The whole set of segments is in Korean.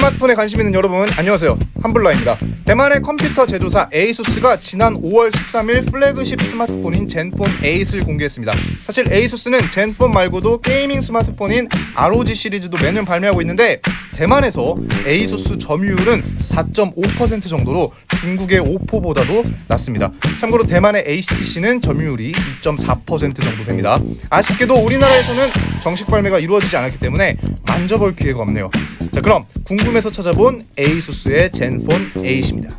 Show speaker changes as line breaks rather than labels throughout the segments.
스마트폰에 관심 있는 여러분 안녕하세요. 한블라입니다. 대만의 컴퓨터 제조사 에이수스가 지난 5월 13일 플래그십 스마트폰인 젠폰 8을 공개했습니다. 사실 에이수스는 젠폰 말고도 게이밍 스마트폰인 ROG 시리즈도 매년 발매하고 있는데 대만에서 에이수스 점유율은 4.5% 정도로 중국의 오포보다도 낮습니다. 참고로 대만의 HTC는 점유율이 2.4% 정도 됩니다. 아쉽게도 우리나라에서는 정식 발매가 이루어지지 않았기 때문에 만져볼 기회가 없네요 자 그럼 궁금해서 찾아본 에이수스의 젠폰 8입니다.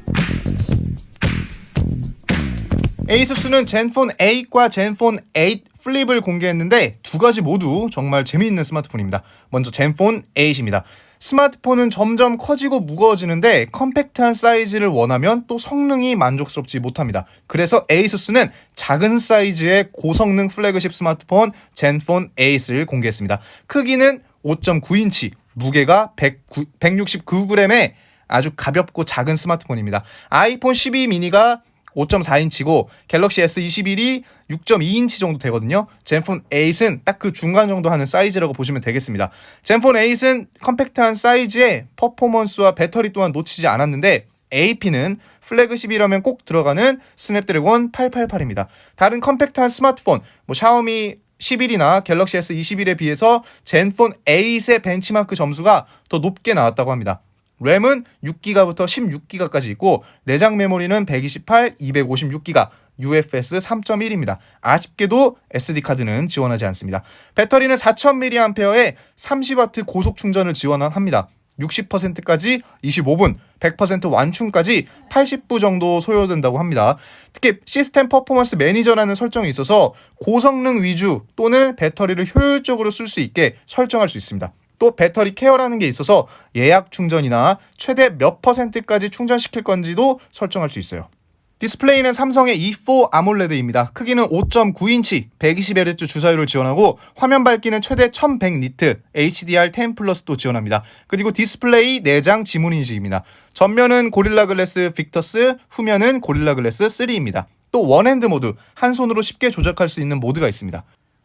에이수스는 젠폰 8과 젠폰 8 플립을 공개했는데 두 가지 모두 정말 재미있는 스마트폰입니다. 먼저 젠폰 8입니다. 스마트폰은 점점 커지고 무거워지는데 컴팩트한 사이즈를 원하면 또 성능이 만족스럽지 못합니다. 그래서 에이수스는 작은 사이즈의 고성능 플래그십 스마트폰 젠폰 8을 공개했습니다. 크기는 5.9인치, 무게가 109, 169g의 아주 가볍고 작은 스마트폰입니다. 아이폰 12 미니가 5.4인치고 갤럭시 S21이 6.2인치 정도 되거든요. 젠폰 8은 딱 그 중간 정도 하는 사이즈라고 보시면 되겠습니다. 젠폰 8은 컴팩트한 사이즈에 퍼포먼스와 배터리 또한 놓치지 않았는데 AP는 플래그십이라면 꼭 들어가는 스냅드래곤 888입니다. 다른 컴팩트한 스마트폰, 뭐 샤오미 11이나 갤럭시 S21에 비해서 젠폰 8의 벤치마크 점수가 더 높게 나왔다고 합니다. 램은 6기가부터 16기가까지 있고 내장 메모리는 128, 256기가, UFS 3.1입니다. 아쉽게도 SD 카드는 지원하지 않습니다. 배터리는 4000mAh에 30W 고속 충전을 지원합니다. 60%까지 25분, 100% 완충까지 80분 정도 소요된다고 합니다. 특히 시스템 퍼포먼스 매니저라는 설정이 있어서 고성능 위주 또는 배터리를 효율적으로 쓸 수 있게 설정할 수 있습니다. 또 배터리 케어라는 게 있어서 예약 충전이나 최대 몇 퍼센트까지 충전시킬 건지도 설정할 수 있어요. 디스플레이는 삼성의 E4 아몰레드입니다. 크기는 5.9인치, 120Hz 주사율을 지원하고 화면 밝기는 최대 1100니트, HDR10 플러스도 지원합니다. 그리고 디스플레이 내장 지문 인식입니다. 전면은 고릴라 글래스 빅터스, 후면은 고릴라 글래스 3입니다. 또 원핸드 모드, 한 손으로 쉽게 조작할 수 있는 모드가 있습니다.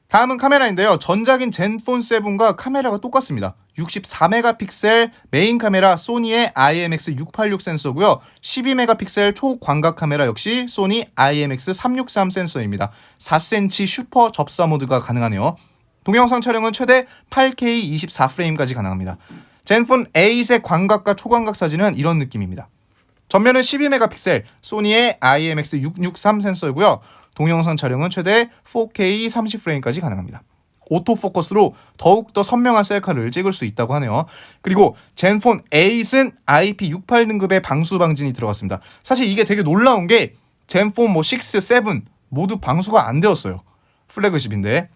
다음은 카메라인데요. 전작인 젠폰 7과 카메라가 똑같습니다. 64메가픽셀 메인 카메라 소니의 IMX686 센서고요. 12메가픽셀 초광각 카메라 역시 소니 IMX363 센서입니다. 4cm 슈퍼 접사 모드가 가능하네요. 동영상 촬영은 최대 8K 24프레임까지 가능합니다. 젠폰 8의 광각과 초광각 사진은 이런 느낌입니다. 전면은 12메가픽셀 소니의 IMX663 센서이고요. 동영상 촬영은 최대 4K 30프레임까지 가능합니다. 오토포커스로 더욱더 선명한 셀카를 찍을 수 있다고 하네요. 그리고 젠폰 8은 IP68 등급의 방수 방진이 들어갔습니다. 사실 이게 되게 놀라운 게 젠폰 뭐 6, 7 모두 방수가 안 되었어요. 플래그십인데.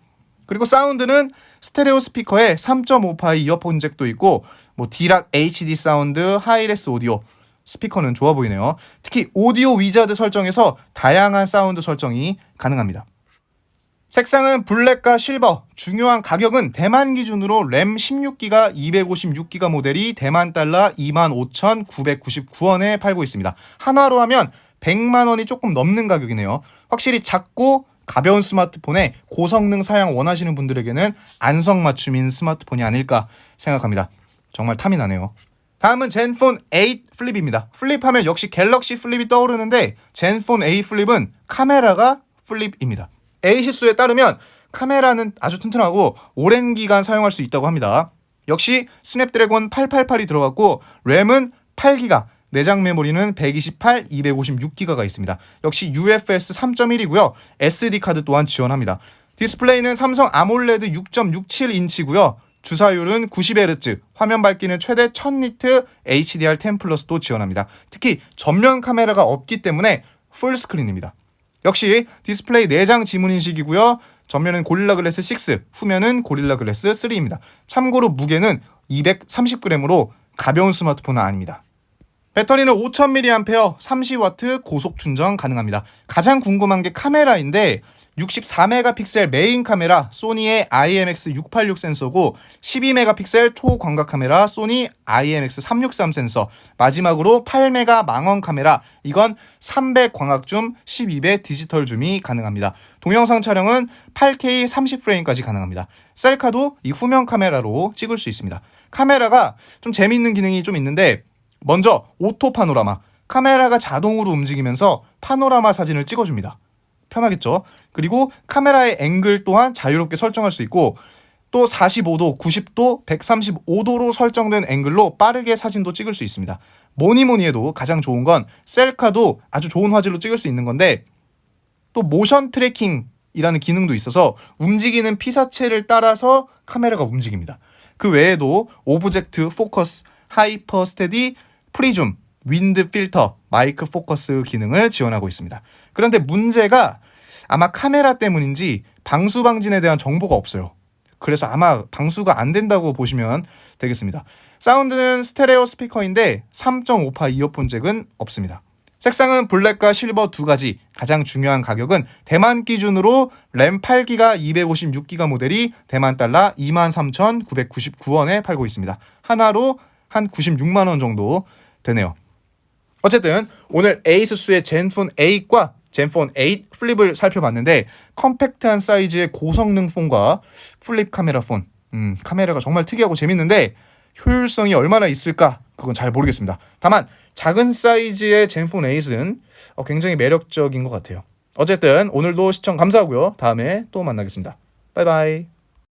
그리고 사운드는 스테레오 스피커에 3.5파이 이어폰 잭도 있고 뭐 디락 HD 사운드, 하이레스 오디오 스피커는 좋아 보이네요. 특히 오디오 위자드 설정에서 다양한 사운드 설정이 가능합니다. 색상은 블랙과 실버, 중요한 가격은 대만 기준으로 램 16기가 256기가 모델이 대만 달러 25,999원에 팔고 있습니다. 한화로 하면 100만 원이 조금 넘는 가격이네요. 확실히 작고 가벼운 스마트폰에 고성능 사양 원하시는 분들에게는 안성맞춤인 스마트폰이 아닐까 생각합니다. 정말 탐이 나네요. 다음은 젠폰 8 플립입니다. 플립하면 역시 갤럭시 플립이 떠오르는데 젠폰 8 플립은 카메라가 플립입니다. 에이시스에 따르면 카메라는 아주 튼튼하고 오랜 기간 사용할 수 있다고 합니다. 역시 스냅드래곤 888이 들어갔고 램은 8기가, 내장 메모리는 128, 256기가가 있습니다. 역시 UFS 3.1이고요. SD 카드 또한 지원합니다. 디스플레이는 삼성 아몰레드 6.67인치고요. 주사율은 90Hz, 화면 밝기는 최대 1000니트, HDR10 플러스도 지원합니다. 특히 전면 카메라가 없기 때문에 풀스크린입니다. 역시 디스플레이 내장 지문 인식이고요. 전면은 고릴라 글래스 6, 후면은 고릴라 글래스 3입니다. 참고로 무게는 230g으로 가벼운 스마트폰은 아닙니다. 배터리는 5000mAh, 30W 고속 충전 가능합니다. 가장 궁금한 게 카메라인데 64메가픽셀 메인 카메라 소니의 IMX686 센서고 12메가픽셀 초광각 카메라 소니 IMX363 센서 마지막으로 8메가 망원 카메라 이건 300 광학 줌 12배 디지털 줌이 가능합니다. 동영상 촬영은 8K 30프레임까지 가능합니다. 셀카도 이 후면 카메라로 찍을 수 있습니다. 카메라가 좀 재미있는 기능이 좀 있는데 먼저 오토 파노라마 카메라가 자동으로 움직이면서 파노라마 사진을 찍어줍니다. 편하겠죠? 그리고 카메라의 앵글 또한 자유롭게 설정할 수 있고 또 45도, 90도, 135도로 설정된 앵글로 빠르게 사진도 찍을 수 있습니다. 뭐니 뭐니 해도 가장 좋은 건 셀카도 아주 좋은 화질로 찍을 수 있는 건데 또 모션 트래킹이라는 기능도 있어서 움직이는 피사체를 따라서 카메라가 움직입니다. 그 외에도 오브젝트, 포커스, 하이퍼 스테디, 프리줌, 윈드 필터, 마이크 포커스 기능을 지원하고 있습니다. 그런데 문제가 아마 카메라 때문인지 방수 방진에 대한 정보가 없어요. 그래서 아마 방수가 안 된다고 보시면 되겠습니다. 사운드는 스테레오 스피커인데 3.5파 이어폰 잭은 없습니다. 색상은 블랙과 실버 두 가지. 가장 중요한 가격은 대만 기준으로 램 8기가 256기가 모델이 대만 달러 23,999원에 팔고 있습니다. 하나로 한 96만 원 정도 되네요. 어쨌든 오늘 에이수스의 젠폰 8과 젠폰 8 플립을 살펴봤는데 컴팩트한 사이즈의 고성능 폰과 플립 카메라 폰. 음, 카메라가 정말 특이하고 재밌는데 효율성이 얼마나 있을까? 그건 잘 모르겠습니다. 다만 작은 사이즈의 젠폰 8은 어, 굉장히 매력적인 것 같아요. 어쨌든 오늘도 시청 감사하고요. 다음에 또 만나겠습니다. 바이바이.